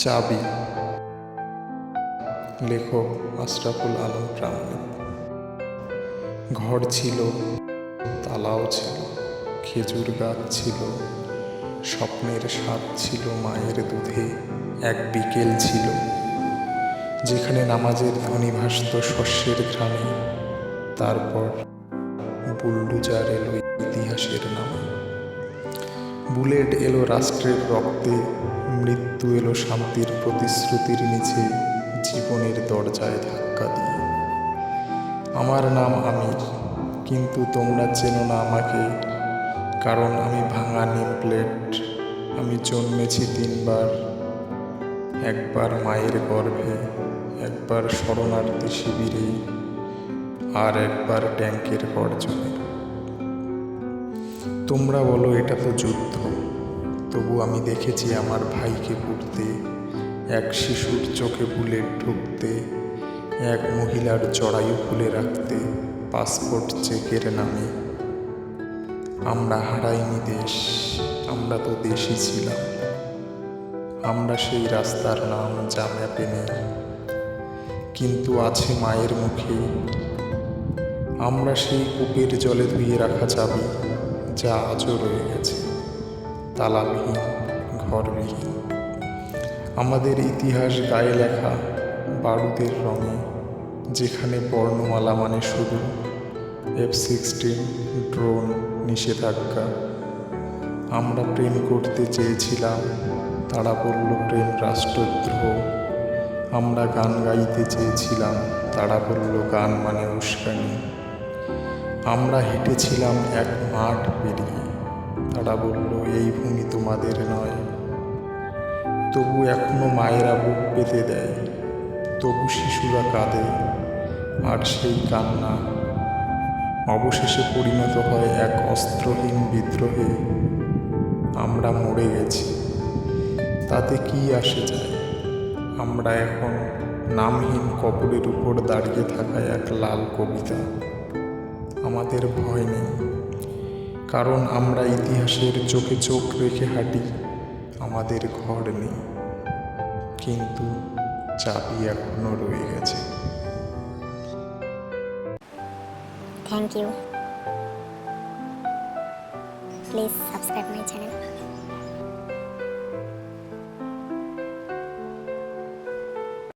চাবি। লেখক আশরাফুল আলম প্রামাণিক ঘর ছিল, তালাও ছিল, খেজুর গাছ ছিল, স্বপ্নের স্বাদ ছিল মায়ের দুধে, এক বিকেল ছিল। যেখানে নামাজের ধ্বনি ভাসত শস্যের ঘ্রাণে, তারপর বুলডুজার এলো ইতিহাসের নামে। বুলেট এলো রাষ্ট্রের রক্তে মৃত্যু এলো শান্তির প্রতিশ্রুতির নিচে, জীবনের দরজায় ধাক্কা দিয়ে। আমার নাম আমির, কিন্তু তোমরা চেনো না আমাকে, কারণ আমি ভাঙা নেম প্লেট আমি জন্মেছি তিনবার। একবার মায়ের গর্ভে, একবার শরণার্থী শিবিরে, আর একবার ট্যাঙ্কের গর্জনে। তোমরা বলো, এটা তো যুদ্ধ। তবু আমি দেখেছি আমার ভাইকে পুড়তে, এক শিশুর চোখে বুলেট ঢুকতে, এক মহিলার জড়ায়ু খুলে রাখতে, পাসপোর্ট চেকের নামে। আমরা হারাইনি দেশ, আমরা তো দেশই ছিলাম। আমরা সেই রাস্তার নাম যা ম্যাপে নেই। কিন্তু আছে মায়ের মুখে। আমরা সেই কূপের জলে ধুয়ে রাখা চাবি যা আজও রয়ে গেছে। তালাবিহীন ঘরবিহীন আমাদের ইতিহাস গায়ে লেখা বারুদের রঙে, যেখানে বর্ণমালা মানে শুধু এফ সিক্সটিন ড্রোন নিষেধাজ্ঞা। আমরা প্রেম করতে চেয়েছিলাম, তারা বলল প্রেম রাষ্ট্রদ্রোহ। আমরা গান গাইতে চেয়েছিলাম, তারা বলল গান মানে উস্কানি। আমরা হেঁটেছিলাম এক মাঠ পেরিয়ে। তারা বলল, এই ভূমি তোমাদের নয়। তবু এখনও মায়েরা বুক পেতে দেয়। তবু শিশুরা কাঁদে, আর সেই কান্না অবশেষে পরিণত হয় এক অস্ত্রহীন বিদ্রোহে। আমরা মরে গেছি। তাতে কি আসে যায়? আমরা এখন নামহীন কবরের উপর দাঁড়িয়ে থাকা এক লাল কবিতা। আমাদের ভয় নেই। কারণ আমরা ইতিহাসের চোখে চোখ রেখে হাঁটি, আমাদের ঘর নেই। কিন্তু চাবি এখনও রয়ে গেছে। Thank you Please subscribe my channel.